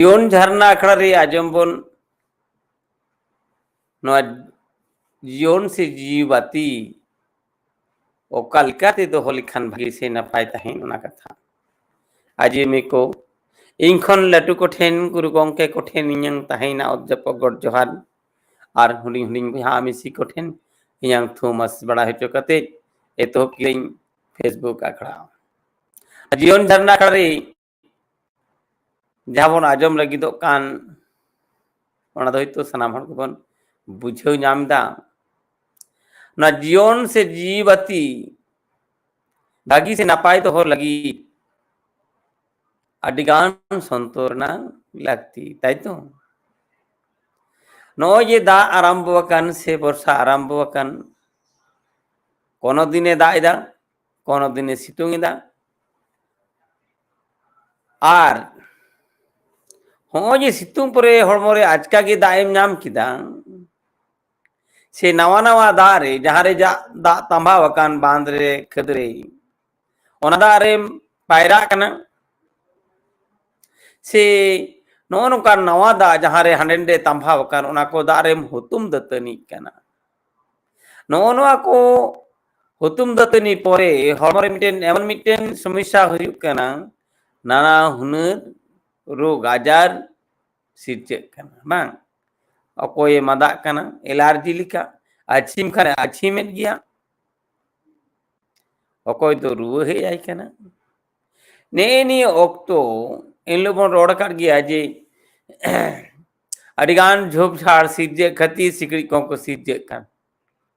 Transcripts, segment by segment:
યૌન ઝરના અખડારી આજમપન નવા યૌન સે જીવાતી ও কালকাতে তো হলি খান ভাগিছে না পাই তাহিন ওনা কথা। আজি মেকো ইংখন লাটু কঠেন, গুরু গঙ্কে কঠেন, ইয়ং তাহিন না অধ্যাপক গর্জহান আর হুলিং হুলিং ভা আমি সি কঠেন, ইয়ং থুমাস বড়া হেটো কতে এতো কিলিং ফেসবুক আখড়া। জীবন ঝর্ণা আখড়া রে ᱡᱟᱦᱟᱸ ᱵᱚᱱ ᱟᱸᱡᱚᱢ ᱞᱟᱹᱜᱤᱫᱚᱜ ᱠᱟᱱ ᱚᱱᱟ ᱫᱚ ᱦᱳᱭᱛᱳ ᱥᱟᱱᱟᱢ ᱦᱚᱲ ᱜᱮᱵᱚᱱ ᱵᱩᱡᱷᱟᱹᱣ ᱧᱟᱢ ᱮᱫᱟ ᱚᱱᱟ ᱡᱤᱭᱚᱱ ᱥᱮ ᱡᱤᱵᱟᱹᱛᱤ ᱵᱷᱟᱹᱜᱤ ᱥᱮ ᱱᱟᱯᱟᱭ ᱫᱚᱦᱚ ᱞᱟᱹᱜᱤᱫ ᱟᱹᱰᱤᱜᱟᱱ ᱥᱚᱱᱛᱚᱨ ᱨᱮᱱᱟᱜ ᱞᱟᱹᱠᱛᱤ তাই তো নয় যে দা আরম্ভ আকান সে বর্ষা আরম্ভ আকান কোনো দিনে দা এদা কোনো দিনে সিতুং এদা আর ᱦᱚᱸᱜᱼᱚᱭ ᱡᱮ ᱥᱤᱛᱩᱝ ᱯᱚᱨᱮ ᱦᱚᱲᱢᱚ ᱨᱮ ᱟᱪᱠᱟ ᱜᱮ ᱫᱟᱜ ᱮᱢ ᱧᱟᱢ ᱠᱮᱫᱟ ᱥᱮ ᱱᱟᱣᱟ ᱱᱟᱣᱟ ᱫᱟᱜ ᱨᱮ ᱡᱟᱦᱟᱸ ᱨᱮ ᱫᱟᱜ ᱛᱟᱸᱵᱟᱣ ᱟᱠᱟᱱ ᱵᱟᱸᱫ ᱨᱮ ᱠᱷᱟᱹᱫ ᱨᱮ ᱚᱱᱟ ᱫᱟᱜ ᱨᱮᱢ ᱯᱟᱭᱨᱟᱜ ᱠᱟᱱᱟ ᱥᱮ ᱱᱚᱜᱼᱚ ᱱᱚᱝᱠᱟ ᱱᱟᱣᱟ ᱫᱟᱜ ᱡᱟᱦᱟᱸ ᱨᱮ ᱦᱟᱸᱰᱮ ᱱᱟᱰᱮ ᱛᱟᱸᱵᱟᱣ ᱟᱠᱟᱱ ᱚᱱᱟ ᱠᱚ ᱫᱟᱜ ᱨᱮᱢ ᱦᱩᱛᱩᱢ ᱫᱟᱹᱛᱟᱹᱱᱤᱜ ᱠᱟᱱᱟ ᱱᱚᱜᱼᱚ ᱱᱚᱣᱟ ko ᱦᱩᱛᱩᱢ ᱫᱟᱹᱛᱟᱹᱱᱤ ᱯᱚᱨᱮ ᱦᱚᱲᱢᱚ ᱨᱮ ᱢᱤᱫᱴᱮᱱ ᱮᱢᱚᱱ ᱢᱤᱫᱴᱮᱱ ᱥᱚᱢᱚᱥᱥᱟ ᱦᱩᱭᱩᱜ ᱠᱟᱱᱟ নানা হুনার রোগ আজার ᱥᱤᱨᱡᱟᱹᱜ ᱠᱟᱱᱟ ᱵᱟᱝ ᱚᱠᱚᱭᱮ ᱢᱟᱫᱟᱜ ᱠᱟᱱᱟ ᱮᱞᱟᱨᱡᱤ ᱞᱮᱠᱟ ᱟᱪᱷᱤᱢ ᱠᱷᱟᱱᱮ ᱟᱪᱷᱤᱢᱮᱫ ᱜᱮᱭᱟ ᱚᱠᱚᱭ ᱫᱚ ᱨᱩᱣᱟᱹ ᱦᱮᱡ ᱟᱭ ᱠᱟᱱᱟ ᱱᱮᱜᱼᱮ ᱱᱤᱭᱟᱹ ᱚᱠᱛᱚ ᱮᱱᱦᱤᱞᱳᱜ ᱵᱚᱱ ᱨᱚᱲ ᱟᱠᱟᱫ ᱜᱮᱭᱟ ᱡᱮ ᱟᱹᱰᱤᱜᱟᱱ ᱡᱷᱳᱯᱡᱷᱟᱲ ᱥᱤᱨᱡᱟᱹᱜ ᱠᱷᱟᱹᱛᱤᱨ ᱥᱤᱠᱲᱤᱡ ᱠᱚᱦᱚᱸ ᱠᱚ ᱥᱤᱨᱡᱟᱹᱜ ᱠᱟᱱ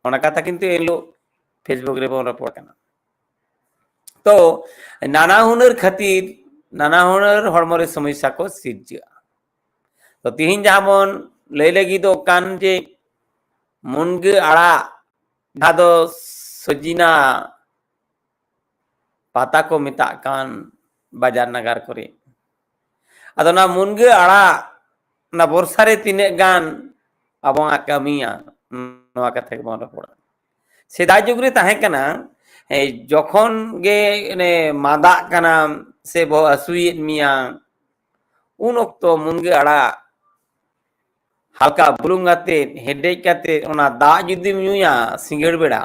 ᱚᱱᱟ ᱠᱟᱛᱷᱟ ᱠᱤᱱᱛᱩ ᱮᱱᱦᱤᱞᱳᱜ ᱯᱷᱮᱥᱵᱩᱠ ᱨᱮᱵᱚᱱ ᱨᱚᱯᱚᱲ ᱠᱟᱱᱟ ᱛᱚ ᱱᱟᱱᱟ ᱦᱩᱱᱟᱹᱨ ᱠᱷᱟᱹᱛᱤᱨ নানা ধরনের হরমোনের সমস্যা কো সিরজা তো তিহিন જામોન લઈ લેગી તો કાન જે મુનગ આળા ઘાદો સજીના પાતા કો મિતા કાન બાજાર નગર કરે আদো না মুনগ আড়া না বর্ষারে তিনে গান এবং আকামিয়া নয়া কথা মনে পড়া। সেদাই যুগরে তাহে কানা যখন গে মাদা কানা সে বসুইত মিয়া, উন অক্ত মুনগে আড়া हल्का बुलूंग हेडेजा दा जुदी मूया सिंगड़ बेड़ा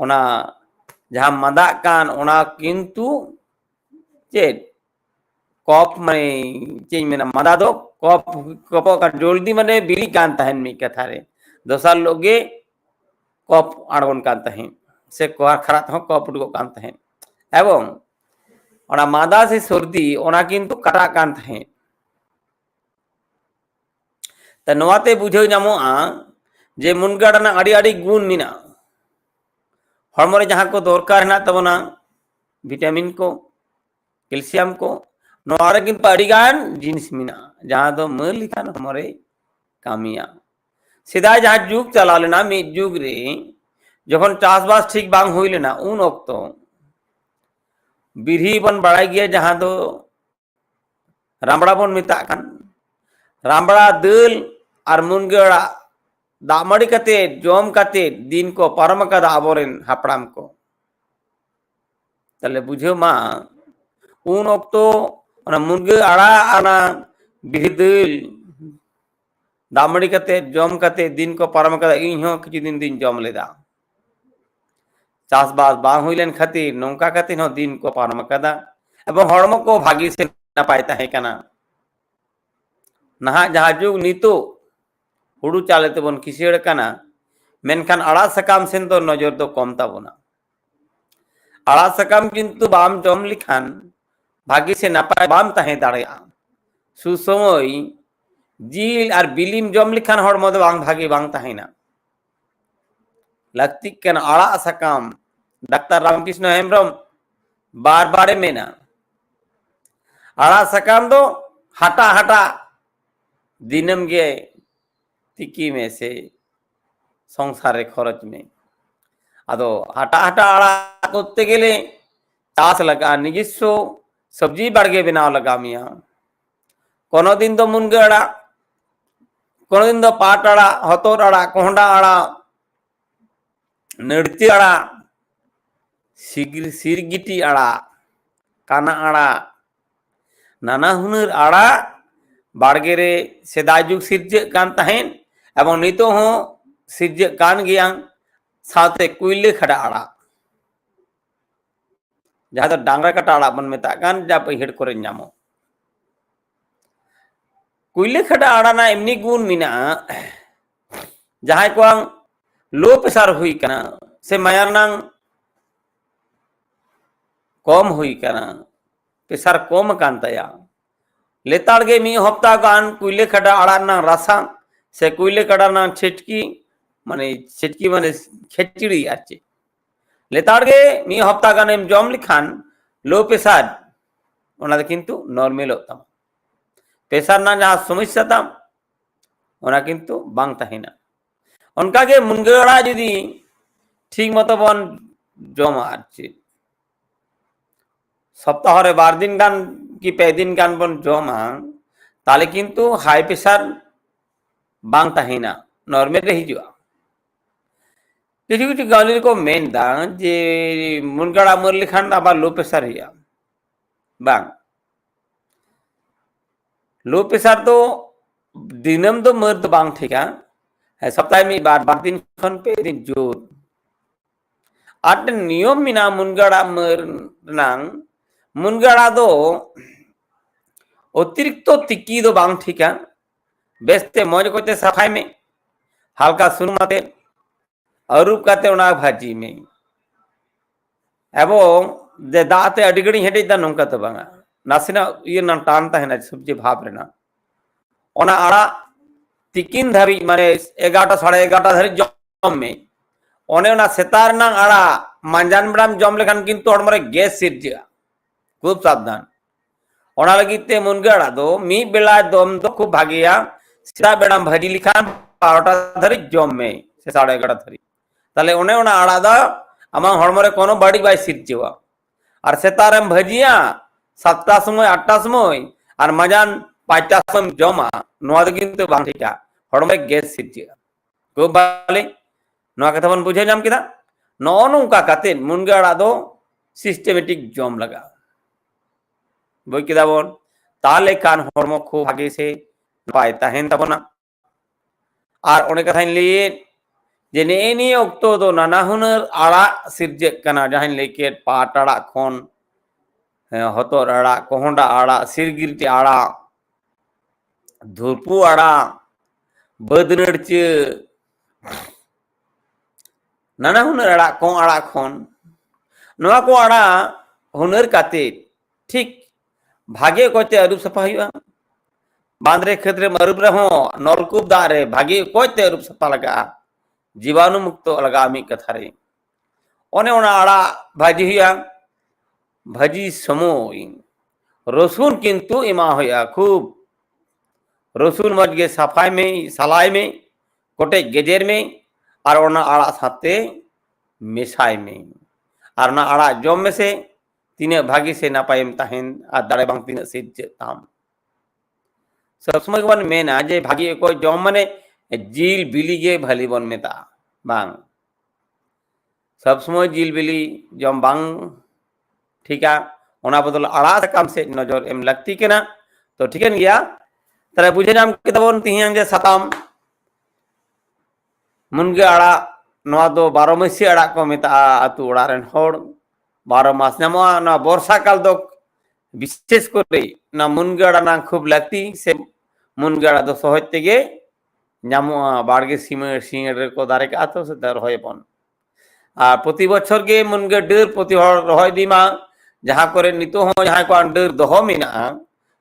उना जहाँ मदा कान उना किंतु चेत कॉप मने चेंज में ना मदा दो कॉप कॉप का जोल्दी मने कान कथा रे दो साल लोगे कॉप कान से कोहर खरा तो कॉप कान एवं मादा से सर्दी उना कटा कान नवाते बुझे जमुआ जे मुनगढ़ अड़ी गुण में हम जहाँ को दरकार है तबना भिटामिन को कैल्शियम को नागान जिनस मिना जहाँ दो मिलान हमारे कमिया सदा जहाँ जुग चला लेना जुग रे जो चाषबास ठीक बांग उन वक्त बिरी बन बड़ा गया जहाँ दो रामड़ा बन मिता रामड़ा दल আর মন গেড়া দামড়ি কাতে জম কাতে দিন কো পরম কাদা আবরেন হাপড়াম কো তাহলে বুঝেও মা উন অক্ত মুরগি আড়া আনা বিহিদিল দামড়ি কাতে জম কাতে দিন কো পরম কাদা ইহ কিছু দিন দিন জম লেদা চাষবাস বাং হইলেন খাতির নৌকা খাতির দিন কো পরম কাদা এবং হড়ম কো ভাগি সে না পাইতা হে কানা নাহা জাহাজুগ নিতো ᱦᱩᱲᱩ ᱪᱟᱣᱞᱮ ᱛᱮᱵᱚᱱ ᱠᱤᱥᱟᱹᱬ ᱠᱟᱱᱟ ᱢᱮᱱᱠᱷᱟᱱ ᱟᱲᱟᱜ ᱥᱟᱠᱟᱢ ᱥᱮᱱ ᱫᱚ ᱱᱚᱡᱚᱨ ᱫᱚ ᱠᱚᱢ ᱛᱟᱵᱚᱱᱟ ᱟᱲᱟᱜ ᱥᱟᱠᱟᱢ ᱠᱤᱱᱛᱩ ᱵᱟᱢ ᱡᱚᱢ ᱞᱮᱠᱷᱟᱱ ᱵᱷᱟᱜᱮ ᱥᱮ ᱱᱟᱯᱟᱭ ᱵᱟᱢ ᱛᱟᱦᱮᱸ ᱫᱟᱲᱮᱭᱟᱜᱼᱟ ᱥᱩᱥᱚᱢᱚᱭ ᱡᱤᱞ ᱟᱨ ᱵᱤᱞᱤᱢ ᱡᱚᱢ ᱞᱮᱠᱷᱟᱱ ᱦᱚᱲᱢᱚ ᱫᱚ ᱵᱟᱝ ᱵᱷᱟᱜᱮ ᱵᱟᱝ ᱛᱟᱦᱮᱱᱟ ᱞᱟᱹᱠᱛᱤᱜ ᱠᱟᱱᱟ ᱟᱲᱟᱜ ᱥᱟᱠᱟᱢ ᱰᱟᱠᱛᱟᱨ ᱨᱟᱢᱠৃষ্ణ ᱦᱮᱢᱵᱨᱚᱢ ᱵᱟᱨ ᱵᱟᱨᱮ ᱢᱮᱱᱟ ᱟᱲᱟᱜ ᱥᱟᱠᱟᱢ ᱫᱚ ᱦᱟᱴᱟ ᱦᱟᱴᱟ ᱫᱤᱱᱟᱹᱢ ᱜᱮ टिकी में से संसारे खरच में। अद हाटा हाटा आड़ा करते गले चाष लगा निजस्व सब्ज़ी बाड़गे बनाव लगा मिया। कोनो दिन तो मुनगे आड़ा, कोनो दिन तो पाट आड़ा हतोर आड़ा, कोंडा आड़ा नृत्य आड़ा सिरगिटी आड़ा, काना आड़ा, नाना हुनर आड़ा, बाड़गे रे सेदाजुग सिरज कान तहें এবং নিত হোঁ সিজ গান গিয়াং সাথে কুইলে খাটা আড়া। যাহা দো ডাঙ্গা কাটা আড়া বন মেতা, গান যা পহিড় করে নামো কুইলে খাটা আড়া না এমনি গুণ মিনা যাহাই কোয়াং লো প্রেসার হুই কানা, সে মায়ার নাং কম হুই কানা প্রেসার কম কান তায়া। লেতাড় গে মি হপ্তা গান কুইলে খাটা আড়া না রাসা সে কইলে কাটার নাম ছেটকি মানে ছেটকি মানে খিচড়ি আছে। লেতাড়গে মি হপ্তা গানে জমলি খান, লো পেশার ওনাদের কিন্তু নর্মেল হতাম। পেশার না যা সমস্যা তাম, ওনা কিন্তু বাং তাহি না। অনকাকে মুনগড়া যদি ঠিক মতো বন জমা আছে। সপ্তাহরে বার দিন গান কি পেদিন গান বন জমা তাহলে কিন্তু হাই প্রেশার ᱵᱟᱝ ᱛᱟᱦᱮᱱᱟ ᱱᱚᱨᱢᱮᱞ ᱨᱮ ᱦᱤᱡᱩᱜᱼᱟ ᱠᱤᱪᱷᱩ ᱠᱤᱪᱷᱩ ᱜᱟᱣᱞᱤ ᱨᱮᱠᱚ ᱢᱮᱱᱫᱟ ᱡᱮ ᱢᱩᱱᱜᱟᱲ ᱟᱢᱟᱹᱨ ᱞᱮᱠᱷᱟᱱ ᱟᱵᱟᱨ লো প্রেসার ᱦᱩᱭᱩᱜᱼᱟ ᱵᱟᱝ লো প্রেসার ᱫᱚ ᱫᱤᱱᱟᱹᱢ ᱫᱚ ᱢᱟᱹᱨ ᱫᱚ ᱵᱟᱝ ᱴᱷᱤᱠᱟ সপ্তাহে ᱢᱤᱫ ᱵᱟᱨ ᱵᱟᱨ দিন ᱠᱷᱚᱱ ᱯᱮ দিন ᱡᱳᱨ আর নিয়ম মেনা মুনগাড়া মার নাং মুনগাড়া দো অতিরিক্ত তিকি দো বাং ঠিকা बेचते मौज कोते सफाई में हल्का सुरमाते अरूप काते ओना भाजी में এবং যে দাঁতে আডিগড়ি হেঁটে দা নৌকা তো বাঙা নাসিনা ইয়ে নাম টান তাহেনা সবজি ভাব রেনা ওনা আড়া তিকিন ধারি মানে এগারোটা সাড়ে এগারোটা ধারি জম মে অনে ওনা সেতার না আড়া মাঞ্জান ব্রাম জম লেখান, কিন্তু হড়মরে গ্যাস সিরজিয়া খুব সাবধান। ওনা লাগিতে মুনগা আড়া দো, মি বেলা দম তো খুব ভাগিয়া। સીધા બેડા ભરી લીખા বারোটা ধরি জমে সে সাড়ে এগারোটা ধরি তাহলে ওনে ওনা আলাদা আমার হড়মরে কোনো বাড়ি বাই সিট যাওয়া আর সে তার ভাজিয়া সাতটার সময় আটটার সময় আর মাজান পাঁচটার সময় জমা নোয়াদে কিন্তু বাংঠিটা হড়মরে গ্যাস সিট যাওয়া খুব ভালো নোয়া কথা বন বুঝে যাম কিনা নও নৌকা কাতে মুনগে আড়াদো সিস্টেমেটিক জম লাগা বই কিদা বল তাহলে কান হড়ম খুব আগে সে পায় তাহেন তাবনা আর অনেক কথাই লিয়ে যে নে নিয়ে অক্ত দো নানা হুনার আড়াগ সিরজেক কানা জাহান লেকে পাট আড়াগ খন হতর আড়াগ কহন্ডা আড়াগ সিরগিরটি আড়াগ ধুরপু আড়াগ বদনড়চ নানা হুনার আড়াগ ক আড়াগ খন, নোয়া কো আড়াগ হুনার কাতে, ঠিক ভাগে কইতে আরুপ সাফা হইবা বাঁধরে ক্ষেত্রে আরুপ রে হো নলকূপ দারে ভাগে কইতে আরুপ সাফা লাগা জীবাণু মুক্ত লাগা আমি কথা রে অনে ওনা আড়া ভাজি হইয়া ভাজি সময় রসুন কিন্তু ইমা হইয়া খুব রসুন মজগে সাফাই মে সালাই মে কোটে গেজের মে আর ওনা আড়া সাথে মেশাই মে আর ওনা আড়া জম মেসে তিনে ভাগি से नापायम ताहेन আর দাঁড়ে বাং তিনে সিজ তাম সবসময় বন মেনা যে ভাগি को জম মানে জিল বিলি গে ভালি বন মেতা, বাং। সবসময় জিল বিলি জম বাং, ঠিকা? ওনা বদল আড়া কাম সে নজর এম লাগতি কেনা? তো ঠিকেন গিয়া, তাহলে বুঝে নাম কে তখন তিহিয়াং যে সাতাম। মুনগে আড়া নোয়া দো বারো মাসি আড়া কো মেতা আতু ওড়া রেন হড়। বারো মাস নামা না বর্ষাকাল তো বিশেষ করে না মুনগাড়া না খুব লাগতি সে মুনগাড়া তো সহজ থেকে জামু বাড়গে সিমের সিঙের কো দারে কাত সে তার হয় পন। আর প্রতি বছর গে মুনগে ডের প্রতি রহয় দিমা, যাহা করে নিত হ যাহা কো ডের দহ মিনা,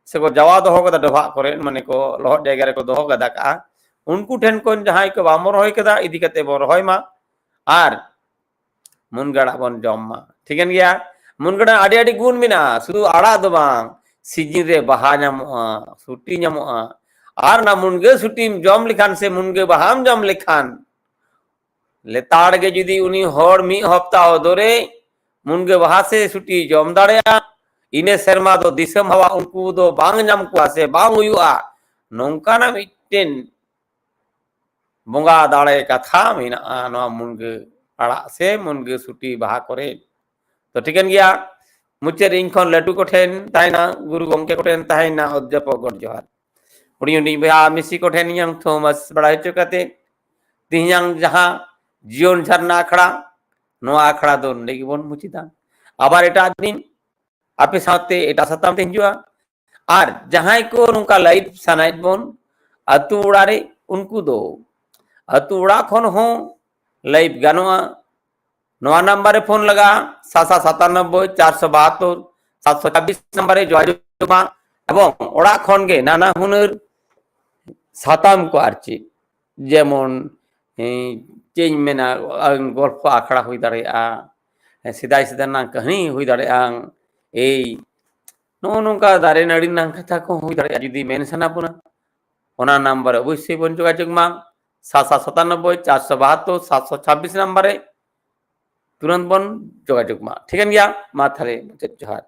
সে কো যাওয়া দহ কথা ডভা করে মানে কো লহ জায়গা রে কো দহ গাদা কা। উনকু ঠেন কোন যাহা কো বামর হয় কেদা ইদিকাতে বর হয় মা আর মুনগাড়া বন জম মা ঠিক আছে গিয়া? মুনগাড়া আডি আডি গুণ মেনা শুধু আড়া দো বাং সিজন রে বাহা ᱧᱟᱢᱚᱜᱼᱟ ছুটি ᱧᱟᱢᱚᱜᱼᱟ আর না মুনগে ছুটিম জম লিখান সে মুনগে বাহাম জম লিখান লেতাড় গে যদি উনি হড় মি হপ্তাহ ধরে মুনগে বাহা সে ছুটি জম দাড়েয়া ইনে সেরমা দো দিসম হাওয়া উনকু দো বাং ᱧᱟᱢ ᱠᱚᱣᱟ ᱥᱮ ᱵᱟᱝ ᱦᱩᱭᱩᱜᱼᱟ ᱱᱚᱝᱠᱟᱱᱟᱜ ᱢᱤᱫᱴᱮᱱ ᱵᱚᱸᱜᱟ ᱫᱟᱲᱮ ᱠᱟᱛᱷᱟ ᱢᱮᱱᱟᱜᱼᱟ ᱱᱚᱣᱟ ᱢᱩᱱᱜᱟᱹ ᱟᱲᱟᱜ ᱥᱮ ᱢᱩᱱᱜᱟᱹ ᱥᱩᱴᱤ ᱵᱟᱦᱟ ᱠᱚᱨᱮ તો ઠીકન ગયા મુચે રિંગ ખોન લેટુ કોઠેન તાઈના ગુરુ ગોમકે કોઠેન તાઈના અધ્યાપક ગોટ જોહાર ઉડીયો ની ભા મિસી કોઠેન યંગ થોમસ બડાઈ ચુકાતે તિહ્યાંગ જહા જીવન ঝর্ণা আখড়া, নোয়া আখড়া দো নেগিবন মুচিদা আবার এটা দিন আপে সাথে এটা সাতাম তে হিজুয়া আর জাহাই কো নুকা লাইট সানাইট বন, আতু উড়ারে উনকু দো। আতু উড়া খন হো লাইভ গানোয়া নয় নম্বরে ফোন লাগা সাতশো সাতানব্বই চারশো বাহাত্তর সাতশো ছাব্বিশ নম্বরে যোগাযোগ এবং ওরা খনগে নানা হুনের সাতাম কো যেমন চেঞ্জ মেনা গল্প আখড়া হয়ে দাঁড়ে সেদাই সিদা না কাহিনী হয়ে দাঁড়ে এই নয় নৌকা দাঁড়ে নাড়ি না কথা হয়ে দাঁড়িয়ে যদি মেন সানাপনা ওনার নম্বরে অবশ্যই বোন যোগাযোগ মা সাতশো সাতানব্বই চারশো বাহাত্তর সাতশো ছাব্বিশ নম্বরে তুরন্ত বন যোগাযোগ মা। ঠিক আছে মা তাহলে মুচাদ জোহার